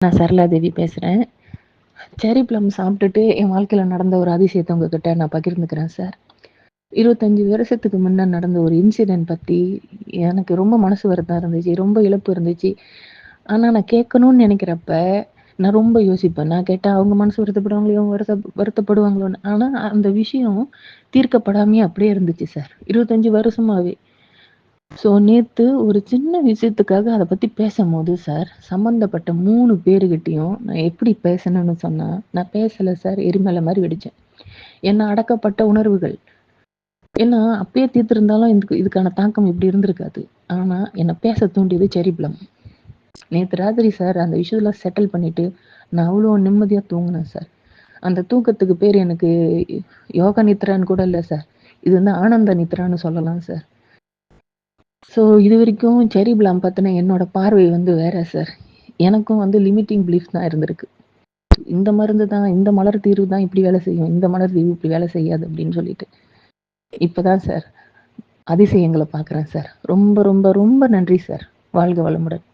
நான் சரளா தேவி பேசுறேன். செரி ப்ளம் சாப்பிட்டுட்டு என் வாழ்க்கையில நடந்த ஒரு அதிசயத்தை உங்ககிட்ட நான் பகிர்ந்துக்கிறேன் சார். 25 வருஷத்துக்கு முன்ன நடந்த ஒரு இன்சிடென்ட் பத்தி எனக்கு ரொம்ப மனசு வருத்தம் இருந்துச்சு. ரொம்ப இழப்பு இருந்துச்சு. ஆனா நான் கேட்கணும்னு நினைக்கிறப்ப நான் ரொம்ப யோசிப்பேன். நான் கேட்டா அவங்க மனசு வருத்தப்படுவாங்களோ, வருத்த வருத்தப்படுவாங்களோன்னு. ஆனா அந்த விஷயம் தீர்க்கப்படாமையே அப்படியே இருந்துச்சு சார். 25 வருஷமாவே. ஸோ நேற்று ஒரு சின்ன விஷயத்துக்காக அதை பற்றி பேசும்போது சார், சம்மந்தப்பட்ட மூணு பேருக்கிட்டையும் நான் எப்படி பேசணும்னு சொன்னால் நான் பேசலை சார். எரிமலை மாதிரி வெடித்தேன் என்ன அடக்கப்பட்ட உணர்வுகள். ஏன்னா அப்பயே தீர்த்திருந்தாலும் இதுக்கு இதுக்கான தாக்கம் இப்படி இருந்திருக்காது. ஆனால் என்னை பேச தூண்டியது செர்ரி நேற்று ராத்திரி சார் அந்த விஷயம்லாம் செட்டில் பண்ணிவிட்டு நான் அவ்வளோ நிம்மதியாக தூங்கினேன் சார். அந்த தூக்கத்துக்கு பேர் எனக்கு யோக நித்ரான்னு கூட இல்லை சார். இது வந்து ஆனந்த நித்ரான்னு சொல்லலாம் சார். ஸோ இது வரைக்கும் செரி பிளாம் பத்தின என்னோட பார்வை வந்து வேற சார். எனக்கும் வந்து லிமிட்டிங் பிலீஃப் தான் இருந்திருக்கு. இந்த மருந்து தான், இந்த மலர் தீர்வு தான் இப்படி வேலை செய்யும். இந்த மலர் தீர்வு இப்படி வேலை செய்யாது அப்படின்னு சொல்லிட்டு. இப்போதான் சார் அதிசயங்களை பார்க்குறேன் சார். ரொம்ப ரொம்ப ரொம்ப நன்றி சார். வாழ்க வளமுடன்.